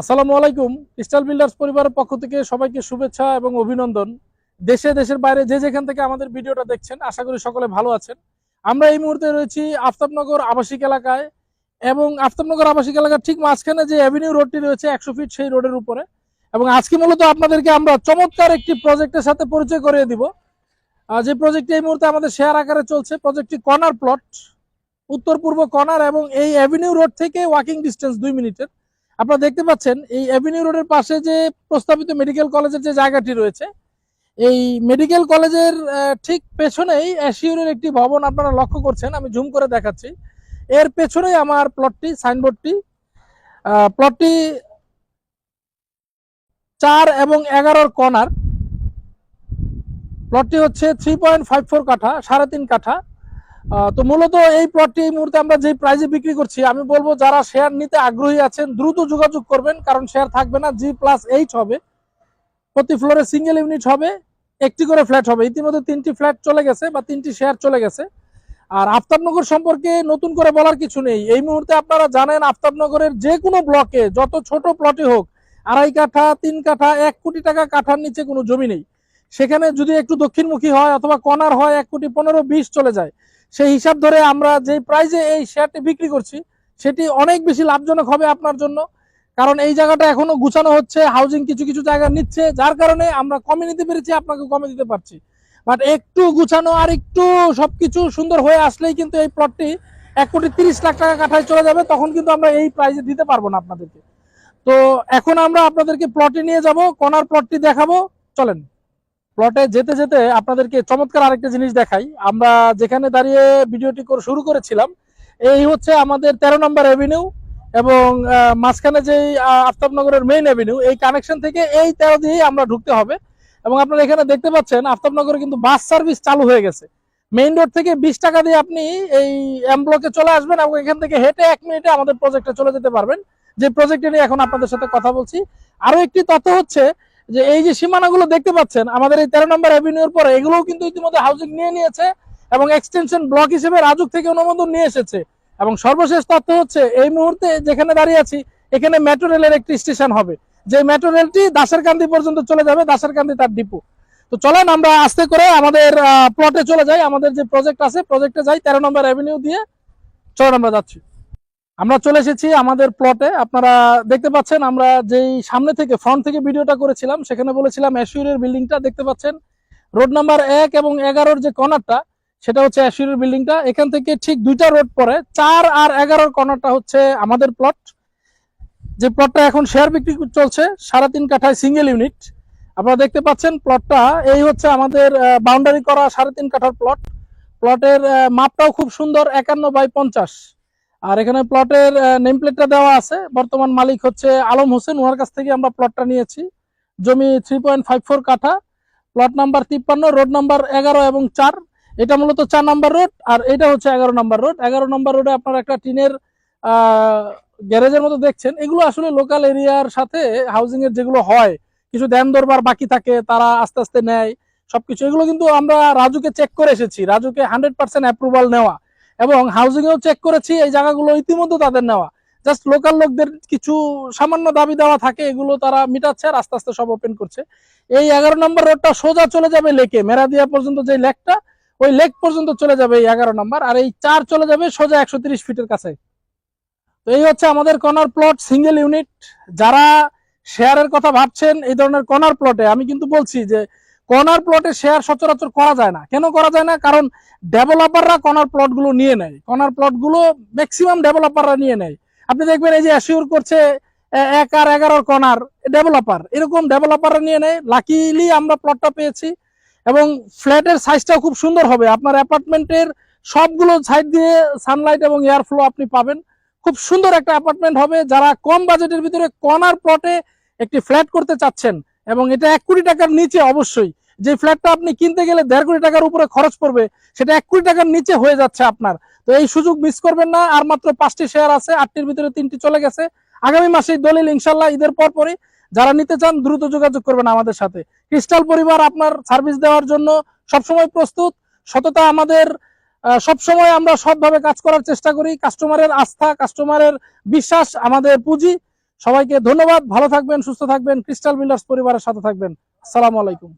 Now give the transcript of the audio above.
আসসালামু আলাইকুম crystal builders পরিবারের পক্ষ থেকে সবাইকে শুভেচ্ছা এবং অভিনন্দন। দেশে, দেশের বাইরে যে যেখান থেকে আমাদের ভিডিওটা দেখছেন, আশা করি সকলে ভালো আছেন। আমরা এই মুহূর্তে রয়েছি আফতাবনগর আবাসিক এলাকায় এবং আফতাবনগর আবাসিক এলাকার ঠিক মাঝখানে যে অ্যাভিনিউ রোডটি রয়েছে একশো ফিট সেই রোডের উপরে। এবং আজকে মূলত আপনাদেরকে আমরা চমৎকার একটি প্রজেক্টের সাথে পরিচয় করিয়ে দিব। যে প্রজেক্টটি এই মুহূর্তে আমাদের শেয়ার আকারে চলছে প্রজেক্টটি কর্নার প্লট উত্তর পূর্ব কর্নার এবং এই অ্যাভিনিউ রোড থেকে ওয়াকিং ডিস্টেন্স দুই মিনিটের। আপনারা দেখতে পাচ্ছেন, এই অ্যাভিনিউ রোডের পাশে যে প্রস্তাবিত মেডিকেল কলেজের যে জায়গাটি রয়েছে, এই মেডিকেল কলেজের ঠিক পেছনেই অ্যাসিউরের একটি ভবন আপনারা লক্ষ্য করছেন, আমি জুম করে দেখাচ্ছি। এর পেছনেই আমার প্লটটি সাইনবোর্ডটি প্লটটি চার এবং এগারোর কর্নার প্লটটি হচ্ছে থ্রি পয়েন্ট ফাইভ ফোর কাঠা, সাড়ে তিন কাঠা। তো মূলত এই প্লটটি এই মুহূর্তে আমরা যে প্রাইজে বিক্রি করছি, আমি বলব যারা শেয়ার নিতে আগ্রহী আছেন, দ্রুত যোগাযোগ করবেন, কারণ শেয়ার থাকবে না জি প্লাস এইট হবে। প্রতি ফ্লোরে সিঙ্গেল ইউনিট হবে, একটি করে ফ্ল্যাট হবে। ইতিমধ্যে তিনটি ফ্ল্যাট চলে গেছে বা তিনটি শেয়ার চলে গেছে। আর আফতাবনগর সম্পর্কে নতুন করে বলার কিছু নেই। এই মুহূর্তে আপনারা জানেন আফতাবনগরের যে কোনো ব্লকে যত ছোট প্লটে হোক, আড়াই কাঠা, তিন কাঠা, এক কোটি টাকা কাঠার নিচে কোনো জমি নেই। সেখানে যদি একটু দক্ষিণমুখী হয় অথবা কর্নার হয়, এক কোটি পনেরো, বিশ চলে যায়। সেই হিসাব ধরে আমরা যে প্রাইজে এই শেয়ারটি বিক্রি করছি, সেটি অনেক বেশি লাভজনক হবে আপনার জন্য। কারণ এই জায়গাটা এখনও গুছানো হচ্ছে হাউজিং কিছু কিছু জায়গা নিচ্ছে, যার কারণে আমরা কমে নিতে পেরেছি, আপনাকে কমে দিতে পারছি। বাট একটু গুছানো আর একটু সবকিছু সুন্দর হয়ে আসলেই কিন্তু এই প্লটটি এক কোটি তিরিশ লাখ টাকা কাঠায় চলে যাবে, তখন কিন্তু আমরা এই প্রাইজে দিতে পারব না আপনাদেরকে। তো এখন আমরা আপনাদেরকে প্লটে নিয়ে যাব কর্নার প্লটটি দেখাবো, চলেন। প্লটে যেতে যেতে আপনাদেরকে চমৎকার আরেকটা জিনিস দেখাই। আমরা যেখানে দাঁড়িয়ে ভিডিওটি শুরু করেছিলাম, এই হচ্ছে আমাদের তেরো নম্বর অ্যাভিনিউ এবং মাঝখানে যেই আফতাবনগরের মেইন অ্যাভিনিউ এই কানেকশন থেকে এই তেরো দিয়েই আমরা ঢুকতে হবে। এবং আপনারা এখানে দেখতে পাচ্ছেন, আফতাবনগরে কিন্তু বাস সার্ভিস চালু হয়ে গেছে। মেইন রোড থেকে বিশ টাকা দিয়ে আপনি এই এম ব্লকে চলে আসবেন এবং এখান থেকে হেঁটে এক মিনিটে আমাদের প্রজেক্টে চলে যেতে পারবেন। যে প্রজেক্টে নিয়ে এখন আপনাদের সাথে কথা বলছি। আরও একটি তথ্য হচ্ছে যে এই যে সীমানাগুলো দেখতে পাচ্ছেন, আমাদের এই তেরো নম্বর অ্যাভিনিউর পরে এগুলোও কিন্তু ইতিমধ্যে হাউজিং নিয়ে নিয়েছে এবং এক্সটেনশন ব্লক হিসেবে রাজুক থেকে অনুমোদন নিয়ে এসেছে। এবং সর্বশেষ তথ্য হচ্ছে, এই মুহূর্তে যেখানে দাঁড়িয়ে আছি, এখানে মেট্রো রেলের একটি স্টেশন হবে। যে মেট্রো রেলটি দাসেরকান্দি পর্যন্ত চলে যাবে, দাসেরকান্দি তার ডিপো। তো চলেন আমরা আস্তে করে আমাদের প্লটে চলে যাই। আমাদের যে প্রজেক্ট আছে প্রজেক্টে যাই তেরো নম্বর অ্যাভিনিউ দিয়ে। চলেন আমরা যাচ্ছি। আমরা চলে এসেছি আমাদের প্লটে আপনারা দেখতে পাচ্ছেন, আমরা যেই সামনে থেকে ফ্রন্ট থেকে ভিডিওটা করেছিলাম, সেখানে বলেছিলাম অ্যাসিউরের বিল্ডিংটা দেখতে পাচ্ছেন। রোড নাম্বার এক এবং এগারোর যে কর্নারটা সেটা হচ্ছে অ্যাসিউরের বিল্ডিংটা এখান থেকে ঠিক দুইটা রোড পরে চার আর এগারোর কর্নারটা হচ্ছে আমাদের প্লট যে প্লটটা এখন শেয়ার বিক্রি চলছে সাড়ে তিন কাঠায় সিঙ্গেল ইউনিট আপনারা দেখতে পাচ্ছেন প্লটটা এই হচ্ছে আমাদের বাউন্ডারি করা সাড়ে তিন কাঠার প্লট প্লটের মাপটাও খুব সুন্দর, একান্ন বাই পঞ্চাশ। আর এখানে প্লটের নেম প্লেটটা দেওয়া আছে। বর্তমান মালিক হচ্ছে আলম হোসেন। ওনার কাছ থেকে আমরা প্লটটা নিয়েছি। জমি থ্রি পয়েন্ট ফাইভ ফোর কাঠা। প্লট নাম্বার তিপ্পান্ন, রোড নাম্বার এগারো এবং চার। এটা মূলত চার নাম্বার রোড, আর এটা হচ্ছে এগারো নাম্বার রোড। এগারো নাম্বার রোডে আপনার একটা টিনের গ্যারেজের মতো দেখছেন। এগুলো আসলে লোকাল এরিয়ার সাথে হাউজিং এর যেগুলো হয়, কিছু দেন দরবার বাকি থাকে, তারা আস্তে আস্তে নেয় সবকিছু। এগুলো কিন্তু আমরা রাজুকে চেক করে এসেছি। রাজুকে হান্ড্রেড পার্সেন্ট অ্যাপ্রুভাল নেওয়া। এবং হাউজিং এও চেক করেছি, এই জায়গাগুলো ইতিমধ্যে তাদের নেওয়া। জাস্ট লোকাল লোকদের কিছু সামান্য দাবি দেওয়া থাকে, এগুলো তারা মিটাচ্ছে আর আস্তে আস্তে সব ওপেন করছে। এই এগারো নম্বর রোডটা সোজা চলে যাবে লেকে মেরাদিয়া পর্যন্ত যে লেকটা ওই লেক পর্যন্ত চলে যাবে এই এগারো নম্বর, আর এই চার চলে যাবে সোজা একশো তিরিশ ফিটের কাছে। তো এই হচ্ছে আমাদের কর্নার প্লট সিঙ্গেল ইউনিট যারা শেয়ারের কথা ভাবছেন, এই ধরনের কর্নার প্লটে আমি কিন্তু বলছি যে কর্নার প্লটে শেয়ার সচরাচর করা যায় না। কেন করা যায় না? কারণ ডেভেলপাররা কর্নার প্লটগুলো নিয়ে নেয়। কর্নার প্লটগুলো ম্যাক্সিমাম ডেভেলপাররা নিয়ে নেয়। আপনি দেখবেন এই যে অ্যাসিওর করছে এক আর এগারোর কর্নার ডেভেলপার এরকম ডেভেলপাররা নিয়ে নেয়। লাকিলি আমরা প্লটটা পেয়েছি। এবং ফ্ল্যাটের সাইজটাও খুব সুন্দর হবে। আপনার অ্যাপার্টমেন্টের সবগুলো সাইড দিয়ে সানলাইট এবং এয়ার ফ্লো আপনি পাবেন। খুব সুন্দর একটা অ্যাপার্টমেন্ট হবে। যারা কম বাজেটের ভিতরে কর্নার প্লটে একটি ফ্ল্যাট করতে চাচ্ছেন, এবং এটা এক কোটি টাকার নিচে অবশ্যই। যে ফ্ল্যাটটা আপনি কিনতে গেলে দেড় কোটি টাকার উপরে খরচ পড়বে, সেটা এক কোটি টাকার নিচে হয়ে যাচ্ছে আপনার। তো এই সুযোগ মিস করবেন না, আর মাত্র পাঁচটি শেয়ার আছে, আটটির ভিতরে তিনটি চলে গেছে। আগামী মাসে দলিল ইনশাল্লাহ ঈদের পর পরই যারা নিতে চান, দ্রুত যোগাযোগ করবেন আমাদের সাথে। ক্রিস্টাল পরিবার আপনার সার্ভিস দেওয়ার জন্য সবসময় প্রস্তুত। সততা আমাদের সবসময় আমরা সৎভাবে কাজ করার চেষ্টা করি। কাস্টমারের আস্থা কাস্টমারের বিশ্বাস, আমাদের পুঁজি। সবাইকে ধন্যবাদ। ভালো থাকবেন, সুস্থ থাকবেন। ক্রিস্টাল বিল্ডার্স পরিবারের সাথে থাকবেন। আসসালামু আলাইকুম।